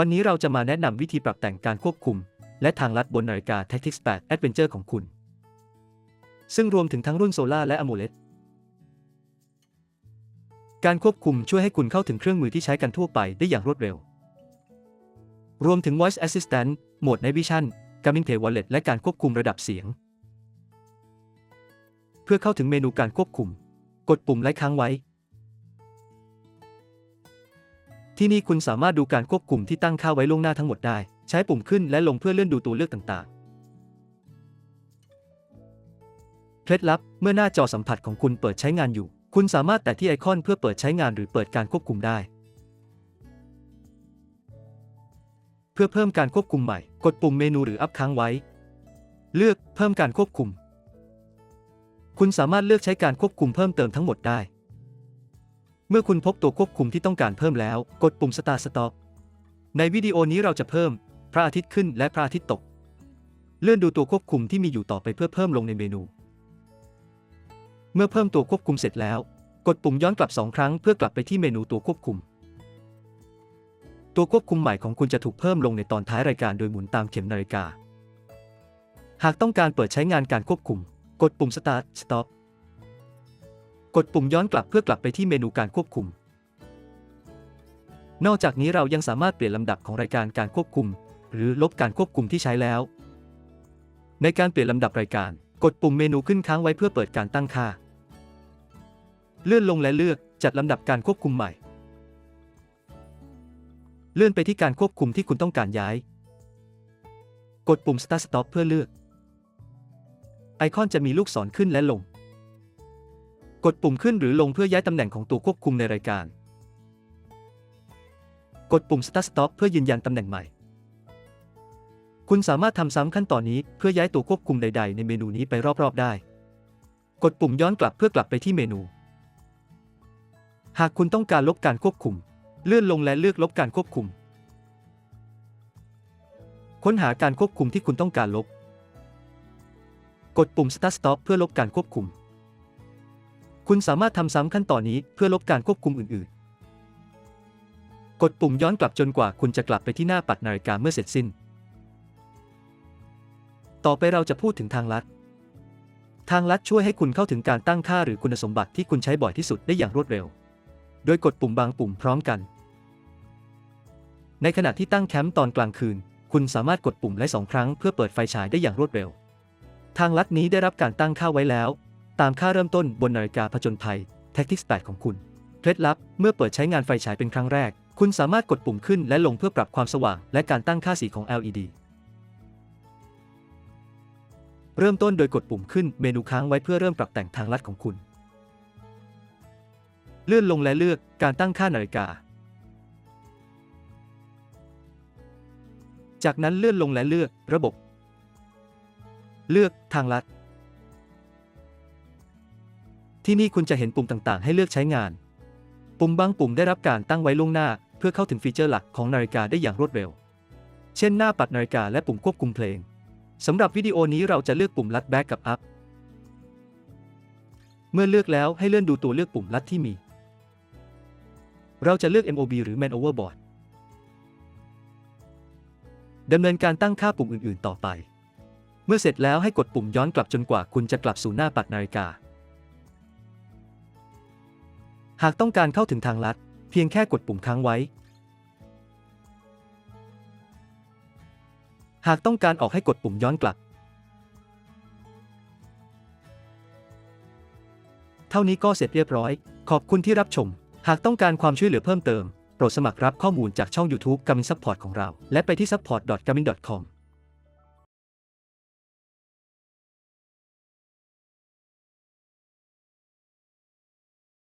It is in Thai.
วันนี้เราจะมาแนะนำวิธีปรับแต่งการควบคุม และทางลัดบนนาฬิกา Tactics 8 Adventure ของคุณ ซึ่งรวมถึงทั้งรุ่นโซล่าและ AMOLED การควบคุมช่วยให้คุณเข้าถึงเครื่องมือที่ใช้กันทั่วไปได้อย่างรวดเร็ว รวมถึง Voice Assistant โหมด Night Vision Garmin Pay Wallet และการควบคุมระดับเสียง เพื่อเข้าถึงเมนูการควบคุม กดปุ่มไลค์ค้างไว้ ที่นี่คุณสามารถดูการควบคุมที่ตั้งค่าไว้ล่วงหน้าทั้งหมดได้ ใช้ปุ่มขึ้นและลงเพื่อเลื่อนดูตัวเลือกต่างๆ เคล็ดลับ เมื่อหน้าจอสัมผัสของคุณเปิดใช้งานอยู่ คุณสามารถแตะที่ไอคอนเพื่อเปิดใช้งานหรือเปิดการควบคุมได้ เพื่อเพิ่มการควบคุมใหม่ กดปุ่มเมนูหรืออัพค้างไว้ เลือกเพิ่มการควบคุม คุณสามารถเลือกใช้การควบคุมเพิ่มเติมทั้งหมดได้ เมื่อคุณพบตัวควบคุมที่ต้องการเพิ่มแล้ว กดปุ่ม Start Stop ในวิดีโอนี้เราจะเพิ่ม พระอาทิตย์ขึ้นและพระอาทิตย์ตก เลื่อนดูตัวควบคุมที่มีอยู่ต่อไปเพื่อเพิ่มลงในเมนู เมื่อเพิ่มตัวควบคุมเสร็จแล้ว กดปุ่มย้อนกลับสองครั้งเพื่อกลับไปที่เมนูตัวควบคุม ตัวควบคุมใหม่ของคุณจะถูกเพิ่มลงในตอนท้ายรายการโดยหมุนตามเข็มนาฬิกา หากต้องการเปิดใช้งานการควบคุม กดปุ่ม Start Stop กดปุ่มย้อนกลับเพื่อกลับไปที่เมนูการควบคุม นอกจากนี้เรายังสามารถเปลี่ยนลำดับของรายการการควบคุม หรือลบการควบคุมที่ใช้แล้ว ในการเปลี่ยนลำดับรายการ กดปุ่มเมนูขึ้นค้างไว้เพื่อเปิดการตั้งค่า เลื่อนลงและเลือกจัดลำดับการควบคุมใหม่ เลื่อนไปที่การควบคุมที่คุณต้องการย้าย กดปุ่ม Start Stop เพื่อเลือก ไอคอนจะมีลูกศรขึ้นและลง กดปุ่มขึ้นหรือลงเพื่อย้ายตำแหน่งของตัวควบคุมในรายการ กดปุ่ม Start Stop เพื่อยืนยันตำแหน่งใหม่ คุณสามารถทำซ้ำขั้นตอนนี้เพื่อย้ายตัวควบคุมใด ๆ ในเมนูนี้ไปรอบๆได้ กดปุ่มย้อนกลับเพื่อกลับไปที่เมนู หากคุณต้องการลบการควบคุม เลื่อนลงและเลือกลบการควบคุม ค้นหาการควบคุมที่คุณต้องการลบ กดปุ่ม Start Stop เพื่อลบการควบคุม คุณสามารถทำซ้ำขั้นตอนนี้เพื่อลบการควบคุมอื่น ๆ กดปุ่มย้อนกลับจนกว่าคุณจะกลับไปที่หน้าปัดนาฬิกาเมื่อเสร็จสิ้น ต่อไปเราจะพูดถึงทางลัด ทางลัดช่วยให้คุณเข้าถึงการตั้งค่าหรือคุณสมบัติที่คุณใช้บ่อยที่สุดได้อย่างรวดเร็ว โดยกดปุ่มบางปุ่มพร้อมกัน ในขณะที่ตั้งแคมป์ตอนกลางคืน คุณสามารถกดปุ่มและสองครั้งเพื่อเปิดไฟฉายได้อย่างรวดเร็ว ทางลัดนี้ได้รับการตั้งค่าไว้แล้ว ตามค่าเริ่มต้นบนนาฬิกาผจญภัย Tactics 8 ของคุณ เคล็ดลับเมื่อเปิดใช้งานไฟฉายเป็นครั้งแรก คุณสามารถกดปุ่มขึ้นและลงเพื่อปรับความสว่าง และการตั้งค่าสีของ LED เริ่มต้นโดยกดปุ่มขึ้นเมนูค้างไว้เพื่อเริ่มปรับแต่งทางลัดของคุณ เลื่อนลงและเลือกการตั้งค่านาฬิกา จากนั้นเลื่อนลงและเลือกระบบ เลือกทางลัด ที่นี่คุณจะเห็นปุ่มต่างๆ ให้เลือกใช้งาน ปุ่มบางปุ่มได้รับการตั้งไว้ล่วงหน้า เพื่อเข้าถึงฟีเจอร์หลักของนาฬิกาได้อย่างรวดเร็ว เช่นหน้าปัดนาฬิกาและปุ่มควบคุมเพลงสำหรับวิดีโอนี้เราจะเลือกปุ่มลัดแบ็กกับอัพเมื่อเลือกแล้วให้เลื่อนดูตัวเลือกปุ่มลัดที่มี เราจะเลือก MOB หรือ Man Overboard ดำเนินการตั้งค่าปุ่มอื่น ๆ ต่อไป เมื่อเสร็จแล้วให้กดปุ่มย้อนกลับจนกว่าคุณจะกลับสู่หน้าปัดนาฬิกา หากต้องการเข้าถึงทางลัด เพียงแค่กดปุ่มค้างไว้ หากต้องการออกให้กดปุ่มย้อนกลับ เท่านี้ก็เสร็จเรียบร้อย ขอบคุณที่รับชม หากต้องการความช่วยเหลือเพิ่มเติม โปรดสมัครรับข้อมูลจากช่อง YouTube กามินซัพพอร์ตของเรา และไปที่ support.gamin.com